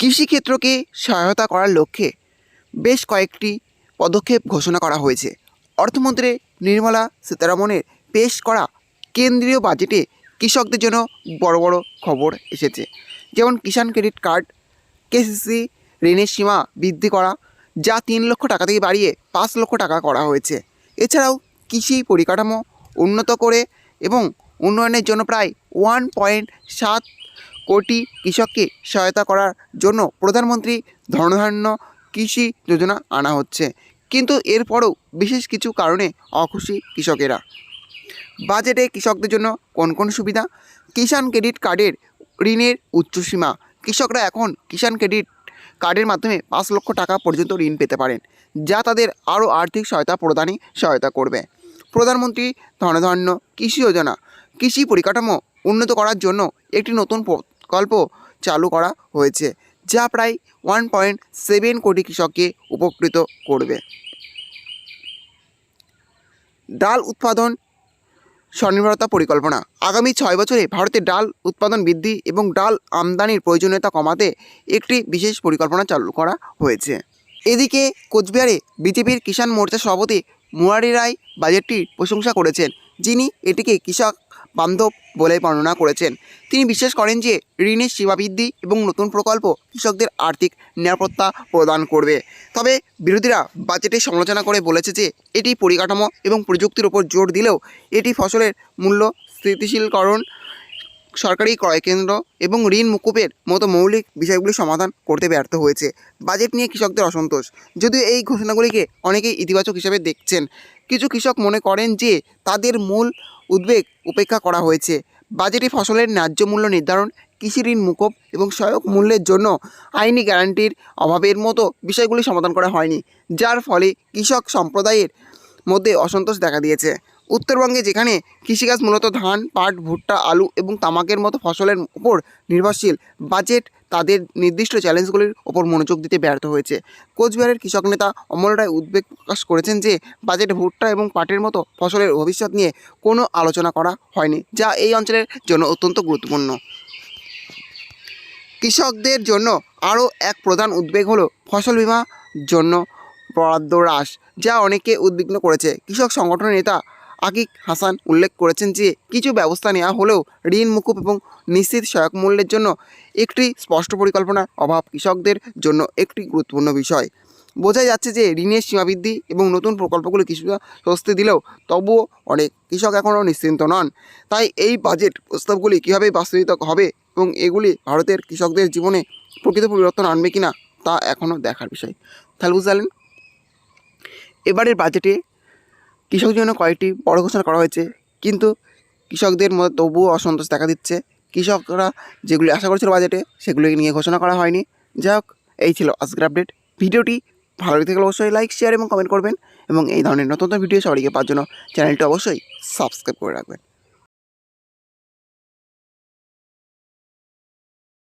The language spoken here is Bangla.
কৃষিক্ষেত্রকে সহায়তা করার লক্ষ্যে বেশ কয়েকটি পদক্ষেপ ঘোষণা করা হয়েছে। অর্থমন্ত্রী নির্মলা সীতারামনের পেশ করা কেন্দ্রীয় বাজেটে কৃষকদের জন্য বড় বড় খবর এসেছে। যেমন কিষাণ ক্রেডিট কার্ড, কেসিসি ঋণের সীমা বৃদ্ধি করা, যা তিন লক্ষ টাকা থেকে বাড়িয়ে পাঁচ লক্ষ টাকা করা হয়েছে। এছাড়াও কৃষি পরিকাঠামো উন্নত করে এবং উন্নয়নের জন্য প্রায় ওয়ান পয়েন্ট সাত কোটি কৃষককে সহায়তা করার জন্য প্রধানমন্ত্রী ধনধান্য কৃষি যোজনা আনা হচ্ছে। কিন্তু এরপরও বিশেষ কিছু কারণে অখুশি কৃষকেরা। বাজেটে কৃষকদের জন্য কোন কোন সুবিধা? কিষাণ ক্রেডিট কার্ডের ঋণের উচ্চসীমা। কৃষকরা এখন কিষাণ ক্রেডিট কার্ডের মাধ্যমে পাঁচ লক্ষ টাকা পর্যন্ত ঋণ পেতে পারেন, যা তাদের আরও আর্থিক সহায়তা প্রদানে সহায়তা করবে। প্রধানমন্ত্রী ধনধান্য কৃষি যোজনা। কৃষি পরিকাঠামো উন্নত করার জন্য একটি নতুন প্রকল্প চালু করা হয়েছে, যা প্রায় ওয়ান পয়েন্ট সেভেন কোটি কৃষককে উপকৃত করবে। ডাল উৎপাদন স্বনির্ভরতা পরিকল্পনা। আগামী ছয় বছরে ভারতে ডাল উৎপাদন বৃদ্ধি এবং ডাল আমদানির প্রয়োজনীয়তা কমাতে একটি বিশেষ পরিকল্পনা চালু করা হয়েছে। এদিকে কোচবিহারে বিজেপির কিষাণ মোর্চা সভাপতি মুরারি রায় বাজেটটির প্রশংসা করেছেন, যিনি এটিকে কৃষক বান্ধব বলে বর্ণনা করেছেন। তিনি বিশ্বাস করেন যে ঋণের সীমা বৃদ্ধি এবং নতুন প্রকল্প কৃষকদের আর্থিক নিরাপত্তা প্রদান করবে। তবে বিরোধীরা বাজেটের সমালোচনা করে বলেছে যে এটি পরিকাঠামো এবং প্রযুক্তির উপর জোর দিলেও এটি ফসলের মূল্য স্থিতিশীলকরণ, সরকারি ক্রয় কেন্দ্র এবং ঋণ মুকুবের মতো মৌলিক বিষয়গুলি সমাধান করতে ব্যর্থ হয়েছে। বাজেট নিয়ে কৃষকদের অসন্তোষ। যদিও এই ঘোষণাগুলিকে অনেকেই ইতিবাচক হিসেবে দেখছেন। কিছু কৃষক মনে করেন যে তাদের মূল উদ্বেগ উপেক্ষা করা হয়েছে। বাজেটে ফসলের ন্যায্য মূল্য নির্ধারণ, কৃষি ঋণ মুকুব এবং সহায়ক মূল্যের জন্য আইনি গ্যারান্টির অভাবের মতো বিষয়গুলি সমাধান করা হয়নি, যার ফলে কৃষক সম্প্রদায়ের মধ্যে অসন্তোষ দেখা দিয়েছে। উত্তরবঙ্গে যেখানে কৃষিকাজ মূলত ধান, পাট, ভুট্টা, আলু এবং তামাকের মতো ফসলের উপর নির্ভরশীল বাজেট তাদের নির্দিষ্ট চ্যালেঞ্জগুলির ওপর মনোযোগ দিতে ব্যর্থ হয়েছে। কোচবিহারের কৃষক নেতা অমল রায় উদ্বেগ প্রকাশ করেছেন যে বাজেটে ভুট্টা এবং পাটের মতো ফসলের ভবিষ্যৎ নিয়ে কোনো আলোচনা করা হয়নি, যা এই অঞ্চলের জন্য অত্যন্ত গুরুত্বপূর্ণ। কৃষকদের জন্য আরও এক প্রধান উদ্বেগ হলো ফসল বীমা জন্য বরাদ্দ হ্রাস, যা অনেকে উদ্বিগ্ন করেছে। কৃষক সংগঠনের নেতা আকিক হাসান উল্লেখ করেছেন যে, কিছু ব্যবস্থা নেওয়া হলেও ঋণ মুকুব এবং নিশ্চিত সহায়ক মূল্যের জন্য একটি স্পষ্ট পরিকল্পনার অভাব কৃষকদের জন্য একটি গুরুত্বপূর্ণ বিষয়। বোঝা যাচ্ছে যে, ঋণের সীমাবৃদ্ধি এবং নতুন প্রকল্পগুলি কিছুটা স্বস্তি দিলেও তবুও অনেক কৃষক এখনও নিশ্চিন্ত নন। তাই এই বাজেট প্রস্তাবগুলি কীভাবে বাস্তবিত হবে এবং এগুলি ভারতের কৃষকদের জীবনে প্রকৃত পরিবর্তন আনবে কিনা তা এখনও দেখার বিষয়। তাহলে বুঝতে এবারের বাজেটে কৃষকদের জন্য কয়েকটি বড় ঘোষণা করা হয়েছে। কিন্তু কৃষকদের মধ্যে তবুও অসন্তোষ দেখা দিচ্ছে। কৃষকরা যেগুলি আশা করেছিল বাজেটে সেগুলি নিয়ে ঘোষণা করা হয়নি। যাই হোক, এই ছিল আজকের আপডেট। ভিডিওটি ভালো লেগে থাকলে অবশ্যই লাইক, শেয়ার এবং কমেন্ট করবেন। এবং এই ধরনের নতুন নতুন ভিডিও সবাইকে পাওয়ার জন্য চ্যানেলটি অবশ্যই সাবস্ক্রাইব করে রাখবেন।